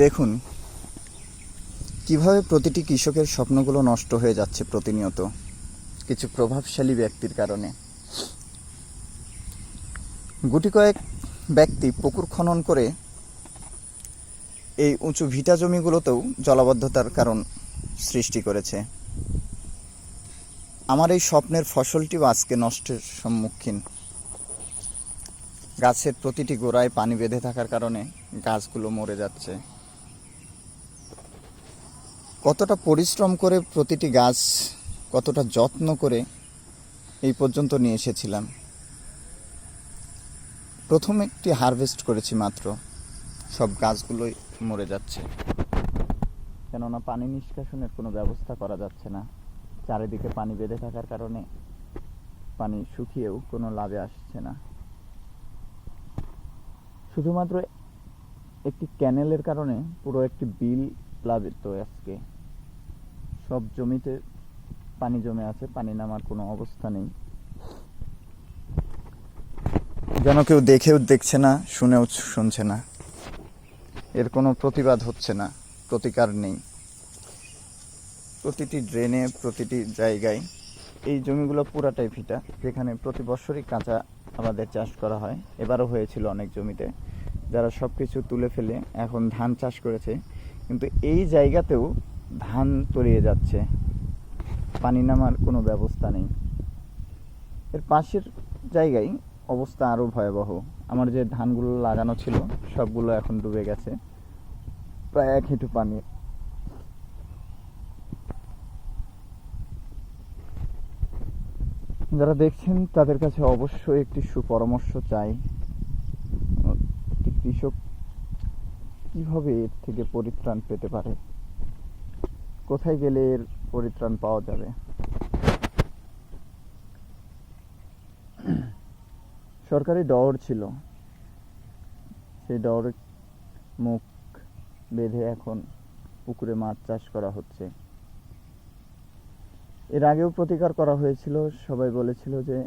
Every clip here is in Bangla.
দেখুন, কীভাবে প্রতিটি কৃষকের স্বপ্নগুলো নষ্ট হয়ে যাচ্ছে প্রতিনিয়ত, কিছু প্রভাবশালী ব্যক্তির কারণে। গুটি কয়েক ব্যক্তি পুকুর খনন করে এই উঁচু ভিটা জমিগুলোতেও জলাবদ্ধতার কারণ সৃষ্টি করেছে। আমার এই স্বপ্নের ফসলটিও আজকে নষ্টের সম্মুখীন। গাছের প্রতিটি গোড়ায় পানি বেঁধে থাকার কারণে গাছগুলো মরে যাচ্ছে। কতটা পরিশ্রম করে প্রতিটি গাছ কতটা যত্ন করে এই পর্যন্ত নিয়ে এসেছিলাম। প্রথম একটি হারভেস্ট করেছি মাত্র, সব গাছগুলোই মরে যাচ্ছে। কেননা পানি নিষ্কাশনের কোনো ব্যবস্থা করা যাচ্ছে না। চারিদিকে পানি বেঁধে থাকার কারণে পানি শুকিয়েও কোনো লাভে আসছে না। শুধুমাত্র একটি ক্যানেলের কারণে পুরো একটি বিল প্লাবিত আজকে। সব জমিতে পানি জমে আছে, পানি নামার কোনো অবস্থা নেই। যেন কেউ দেখেও দেখছে না, শুনেও শুনছে না। এর কোনো প্রতিবাদ হচ্ছে না, প্রতিকার নেই। প্রতিটি ড্রেনে, প্রতিটি জায়গায় এই জমিগুলো পুরাটাই ভিটা যেখানে প্রতি বছরই কাঁচা আমাদের চাষ করা হয়। এবারও হয়েছিল অনেক জমিতে, যারা সব কিছু তুলে ফেলে এখন ধান চাষ করেছে। কিন্তু এই জায়গাতেও ধান তলিয়ে যাচ্ছে, পানি নামার কোনো ব্যবস্থা নেই। এর পাশের জায়গায় অবস্থা আরও ভয়াবহ। আমার যে ধানগুলো লাগানো ছিল, সবগুলো এখন ডুবে গেছে, প্রায় এক হেঁটু পানি। যারা দেখছেন, তাদের কাছে অবশ্যই একটি সুপরামর্শ চাই। কৃষক কীভাবে এর থেকে পরিত্রাণ পেতে পারে? কোথায় গেলে এর পরিত্রাণ পাওয়া যাবে? সরকারি ডর ছিল। সেই ডর মুখ বেঁধে এখন পুকুরে মাছ চাষ করা হচ্ছে। এর আগেও প্রতিকার করা হয়েছিল। সবাই বলেছিল যে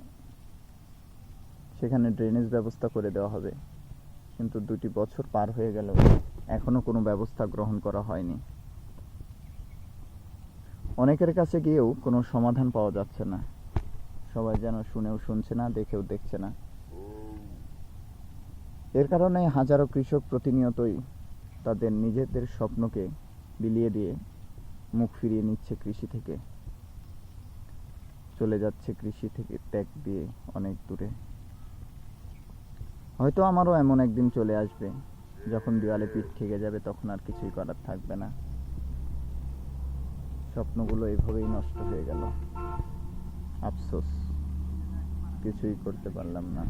সেখানে ড্রেনেজ ব্যবস্থা করে দেওয়া হবে। কিন্তু দুটি বছর পার হয়ে গেল। এখনও কোনো ব্যবস্থা গ্রহণ করা হয়নি। অনেকের কাছে গিয়েও কোনো সমাধান পাওয়া যাচ্ছে না। সবাই যেন শুনেও শুনছে না, দেখেও দেখছে না। এর কারণে হাজারো কৃষক প্রতিনিয়তই তাদের নিজেদের স্বপ্নকে বিলিয়ে দিয়ে মুখ ফিরিয়ে নিচ্ছে কৃষি থেকে। চলে যাচ্ছে কৃষি থেকে ত্যাগ দিয়ে অনেক দূরে। হয়তো আমারও এমন একদিন চলে আসবে, যখন দেওয়ালে পিঠ ঠেকে যাবে, তখন আর কিছুই করার থাকবে না। স্বপ্নগুলো এভাবেই নষ্ট হয়ে গেল। আফসোস কিছুই করতে পারলাম না।